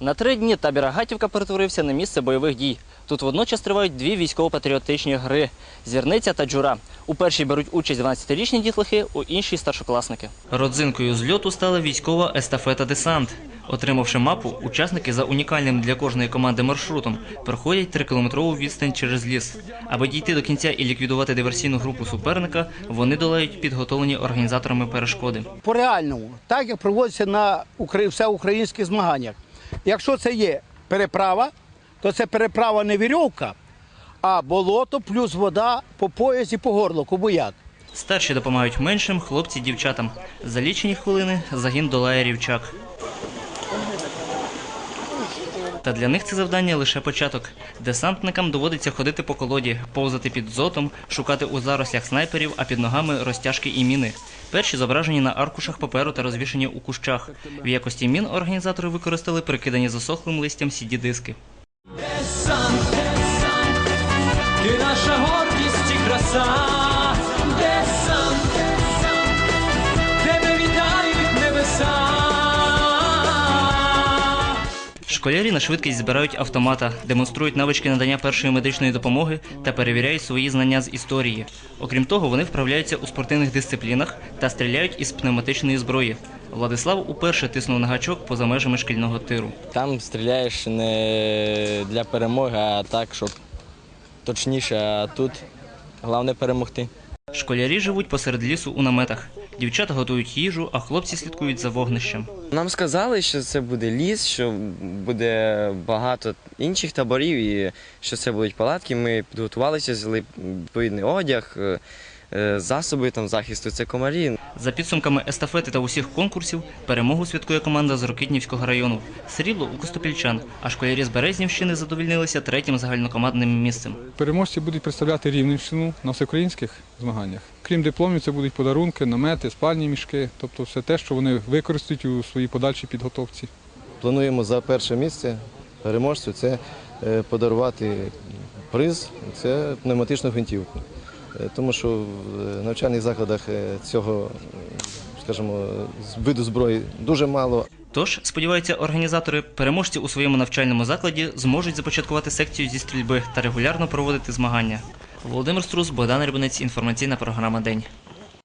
На три дні табір Агатівка перетворився на місце бойових дій. Тут водночас тривають дві військово-патріотичні гри зірниця та джура. У першій беруть участь 12-річні дітлахи, у іншій старшокласники. Родзинкою зльоту стала військова естафета десант. Отримавши мапу, учасники за унікальним для кожної команди маршрутом проходять трикілометрову відстань через ліс. Аби дійти до кінця і ліквідувати диверсійну групу суперника, вони долають підготовлені організаторами перешкоди. по реальному, так як проводиться на укра- всеукраїнських змаганнях. Якщо це є переправа, то це переправа не вірьовка, а болото плюс вода по пояс по горло, кубуяк. Старші допомагають меншим, хлопці дівчатам. За лічені хвилини загін долає рівчак. Та для них це завдання лише початок. Десантникам доводиться ходити по колоді, повзати під зотом, шукати у зарослях снайперів, а під ногами розтяжки і міни. Перші зображені на аркушах паперу та розвішені у кущах. В якості мін організатори використали прикидані засохлим листям CD-диски. Десант, десант, ти наша гордість і краса. Школярі на швидкість збирають автомата, демонструють навички надання першої медичної допомоги та перевіряють свої знання з історії. Окрім того, вони вправляються у спортивних дисциплінах та стріляють із пневматичної зброї. Владислав уперше тиснув на гачок поза межами шкільного тиру. Там стріляєш не для перемоги, а так, щоб точніше, а тут головне перемогти. Школярі живуть посеред лісу у наметах. Дівчата готують їжу, а хлопці слідкують за вогнищем. Нам сказали, що це буде ліс, що буде багато інших таборів і що це будуть палатки. Ми підготувалися, взяли відповідний одяг, е, е, засоби там захисту. Це комарі. За підсумками естафети та усіх конкурсів, перемогу святкує команда з Рокитнівського району. Срібло у Костопільчан, а школярі з Березнівщини задовільнилися третім загальнокомандним місцем. Переможці будуть представляти Рівненщину на всеукраїнських змаганнях. Крім дипломів, це будуть подарунки, намети, спальні мішки, тобто все те, що вони використають у своїй подальшій підготовці. Плануємо за перше місце переможцю це е, подарувати приз, це пневматичну гвинтівку. Е, Тому що в е, навчальних закладах е, цього, скажімо, виду зброї дуже мало. Тож, сподіваються організатори, переможці у своєму навчальному закладі зможуть започаткувати секцію зі стрільби та регулярно проводити змагання. Володимир Струс, Богдан Рибинець, інформаційна програма День.